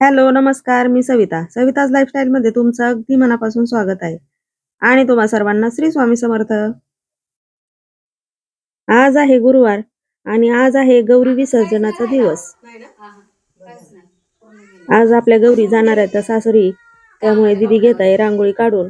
Hello, नमस्कार. मी सविता. सविताज लाईफस्टाईलमध्ये तुमचं अगदी मनापासून स्वागत आहे. आणि तुम्हा सर्वांना श्री स्वामी समर्थ. आज आहे गुरुवार आणि आज आहे गौरी विसर्जनाचा दिवस. आज आपल्या गौरी जाणार आहेत त्या सासरी त्यामुळे दिदी घेत आहे रांगोळी काढून.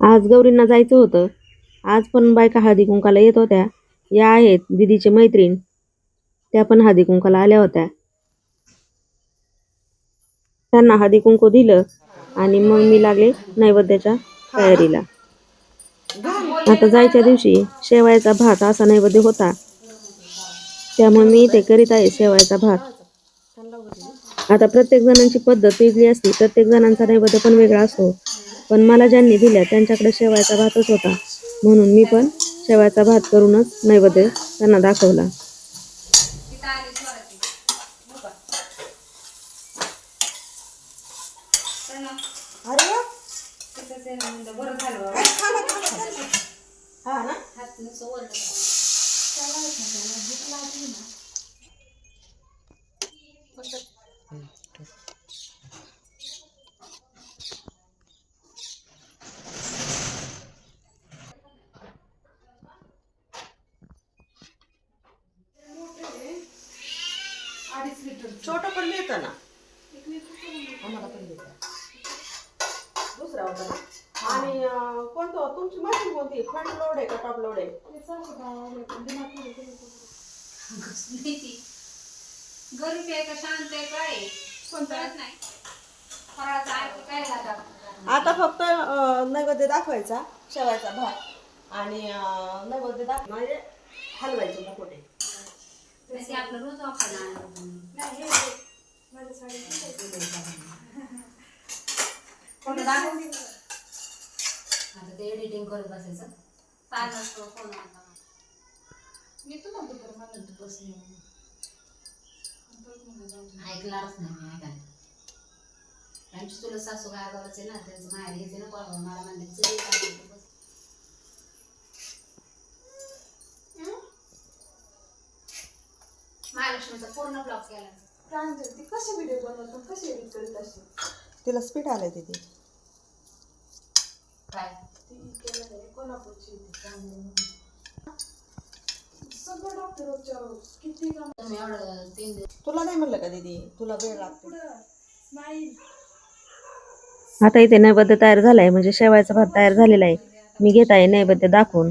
आज गौरींना जायचं होतं. आज पण बायका हळदी कुंकाला येत होत्या. या आहेत दिदीचे मैत्रीण. त्या पण हळदी कुंकाला आल्या होत्या. त्यांना हळदी कुंकू दिलं आणि मग मी लागले नैवेद्याच्या तयारीला. आता जायच्या दिवशी शेवयाचा भात असा नैवेद्य होता. त्यामुळे मी इथे करीत आहे शेवयाचा भात. आता प्रत्येक जणांची पद्धत वेगळी असते. प्रत्येक जणांचा नैवेद्य पण वेगळा असतो. पण मला ज्यांनी दिल्या त्यांच्याकडे शेवयाचा भातच होता. म्हणून मी पण शेवयाचा भात करूनच नैवेद्य त्यांना दाखवला. तिथं हो ना. आहे ना म्हणलं, बरं झालं बाबा. हात नुसतं वर धरा. छोट पण मिळतं ना आम्हाला पण मिळतं ना आणि कोणतं? तुमची मशीन कोणती? फ्रंट लोड आहे का टॉप लोड आहे. गरीब आहे का शांत आहे काय? कोण कळत नाही. फराळाचं काय लागत आता फक्त नैवेद्य दाखवायचा शेवायचा भात. आणि नैवेद्य दाख म्हणजे हलवायचे मुकोटे आपलं रोज वापरणार दाखव? ते एडिटिंग करत बसायचं चालू असतो फोन आता मी तुला दुपार म्हणत बसले ऐकणारच नाही मी ऐकायला आमची तुला सासू काय करायचे ना त्यांचं माहेर घ्यायचे ना परवा मला चल काय म्हणते बस. महालक्ष्मीचा पूर्ण ब्लॉक केला. ती कशी व्हिडिओ बनवतात कशी एडिट करीत असते तिला स्पीड आलंय तिथे. काय? सगळं डॉक्टर किती काम एवढं तीन दिवस तुला नाही म्हणलं का दीदी तुला वेळ लागतो आता इथे नैवेद्य तयार झालाय म्हणजे शेवायचा भात तयार झालेला आहे. मी घेत आहे नैवेद्य दाखवून.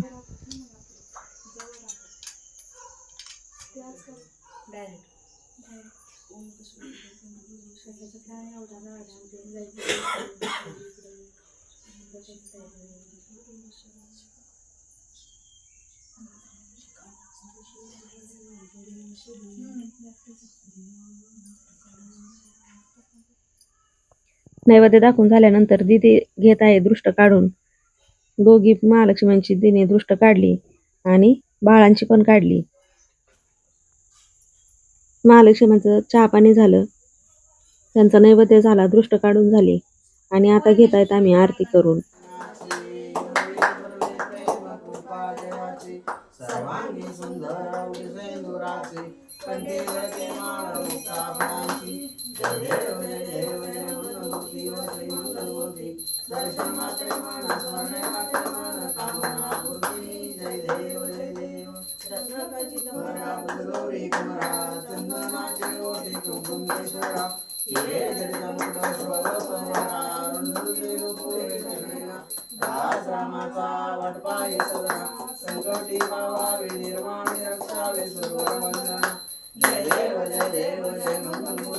नैवेद्य दाखवून झाल्यानंतर दिदी घेत आहे दृष्ट काढून. दोघी महालक्ष्मींची दिने दृष्ट काढली आणि बाळांची पण काढली. महालक्ष्मीचं चहा पाणी झालं. त्यांचा नैवेद्य झाला, दृष्ट काढून झाली आणि आता घेत आहेत आम्ही आरती करून. दर्शन मात्रे मन स्मरणे मन कामना जय देव जय देव गौरी चंदनाचे दास रामाचा वाटपाय संकटी पावावे निर्वाणी रक्षावे सुरवर वंदना जय देव जय देव जय मंगलमूर्ती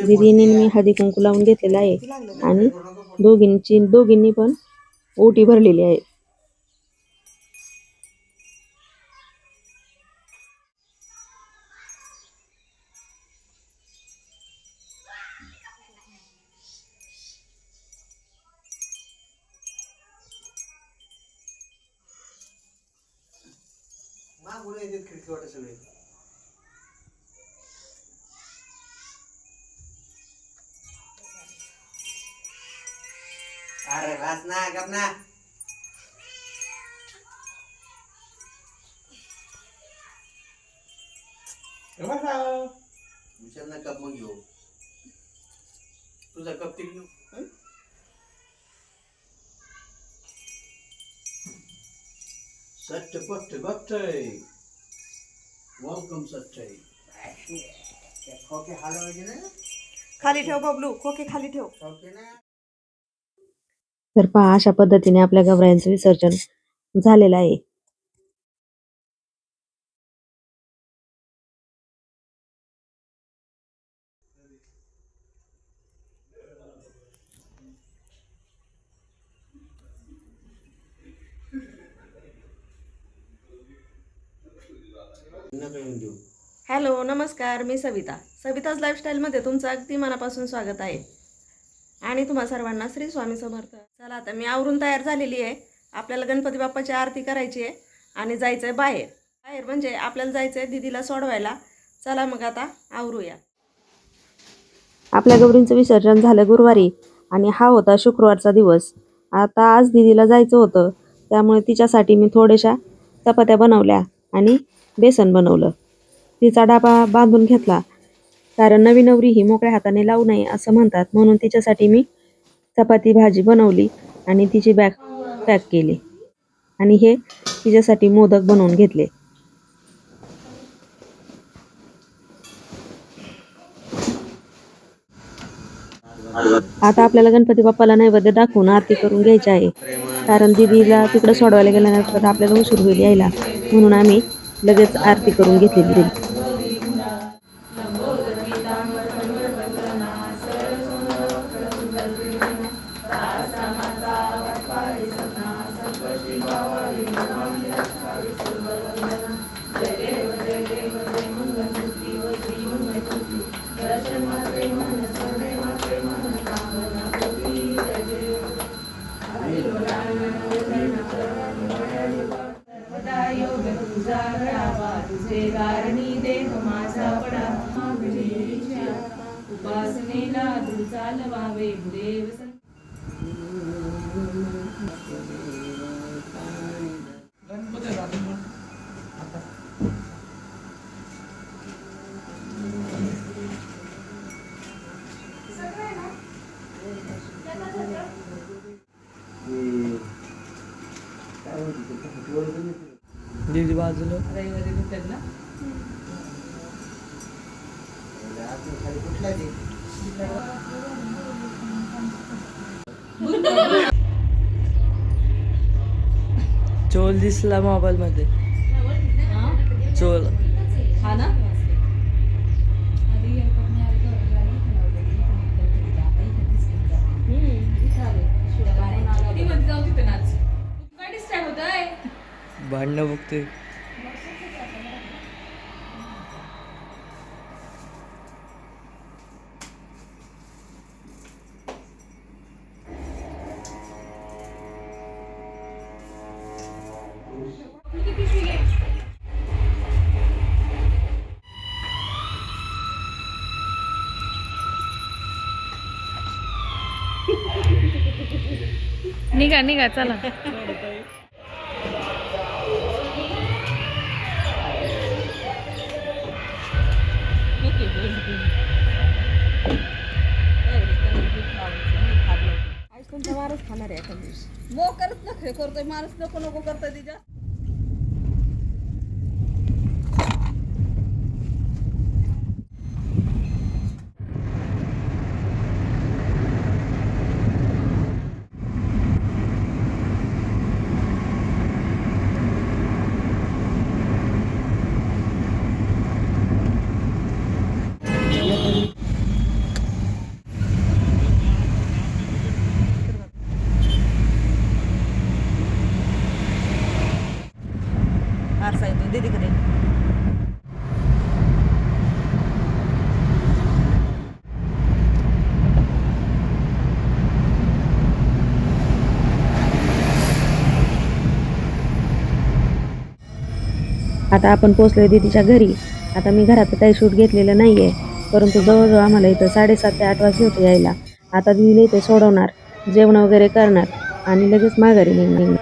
दिदीने मी हळदी कुंकू लावून घेतलेला आहे. आणि दोघींची दोघींनी पण ओटी भरलेली आहे. मागून येतात खिडकी वाटत सगळे. अरे वाच ना. गप ना विचार कप मग घेऊ. तुझा कप तिकडे. हं? सट्ट पट्ट गट्टय वेलकम सट्टय खोके हलवायचे ना. खाली ठेव बबलू खोके खाली ठेव. खोके ना. तर पहा अशा पद्धतीने आपल्या गवऱ्यांचं विसर्जन झालेलं आहे. हॅलो नमस्कार मी सविता. सविताज लाईफस्टाईलमध्ये तुमचं अगदी मनापासून स्वागत आहे. आणि तुम्हा सर्वांना श्री स्वामी समर्थ. चला आता मी आवरून तयार झालेली आहे. आपल्याला गणपती बाप्पाची आरती करायची आहे आणि जायचं आहे बाहेर. बाहेर म्हणजे आपल्याला जायचं आहे दिदीला सोडवायला. चला मग आता आवरूया. आपल्या गौरींचं विसर्जन झालं गुरुवारी आणि हा होता शुक्रवारचा दिवस. आता आज दिदीला जायचं होतं. त्यामुळे तिच्यासाठी मी थोड्याशा चपात्या बनवल्या आणि बेसन बनवलं. तिचा डाबा बांधून घेतला. कारण नवी नवरी ही मोकळ्या हाताने लावू नये असं म्हणतात. म्हणून तिच्यासाठी मी चपाती भाजी बनवली आणि तिची बॅग पॅक केली. आणि हे तिच्यासाठी मोदक बनवून घेतले. आता आपल्याला गणपती बाप्पाला नैवेद्य दाखवून आरती करून घ्यायची आहे. कारण दिदीला तिकडे सोडवायला गेल्यानंतर आपल्याला उशीर होईल यायला. म्हणून आम्ही लगेच आरती करून घेतलेली चालवावे देव दीदी बाजूला. रविवारी कुठला ते चोल दिसला मोबाईल मध्ये. चोल. हा ना? भांडणं बघतोय. निघा निघा चला. मारच खाणार आहे एखाद दिवशी? मो करत नको करतोय मारच नको नको करतोय तिच्या आता आपण पोचलोय दीदीच्या घरी. आता मी घरात काही शूट घेतलेलं नाही आहे परंतु जवळजवळ आम्हाला इथं साडेसात ते आठ वाजले होते यायला. आता दीदीला इथे सोडवणार जेवण वगैरे करणार आणि लगेच माघारी निघणार.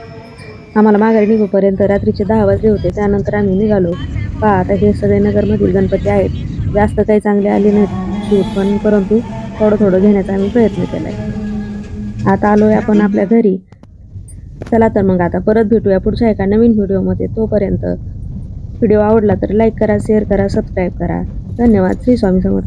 आम्हाला माघारी निघूपर्यंत रात्रीचे दहा वाजले होते. त्यानंतर आम्ही निघालो. पहा आता हे सगळे नगरमधील गणपती आहेत. जास्त काही चांगले आले नाहीत शूट पण परंतु थोडं थोडं घेण्याचा आम्ही प्रयत्न केला आहे आता आलोय आपण आपल्या घरी. चला तर मग आता परत भेटूया पुढच्या एका नवीन व्हिडिओमध्ये. तोपर्यंत व्हिडिओ आवडला तर लाईक करा शेअर करा सबस्क्राईब करा. धन्यवाद. श्री स्वामी समर्थ.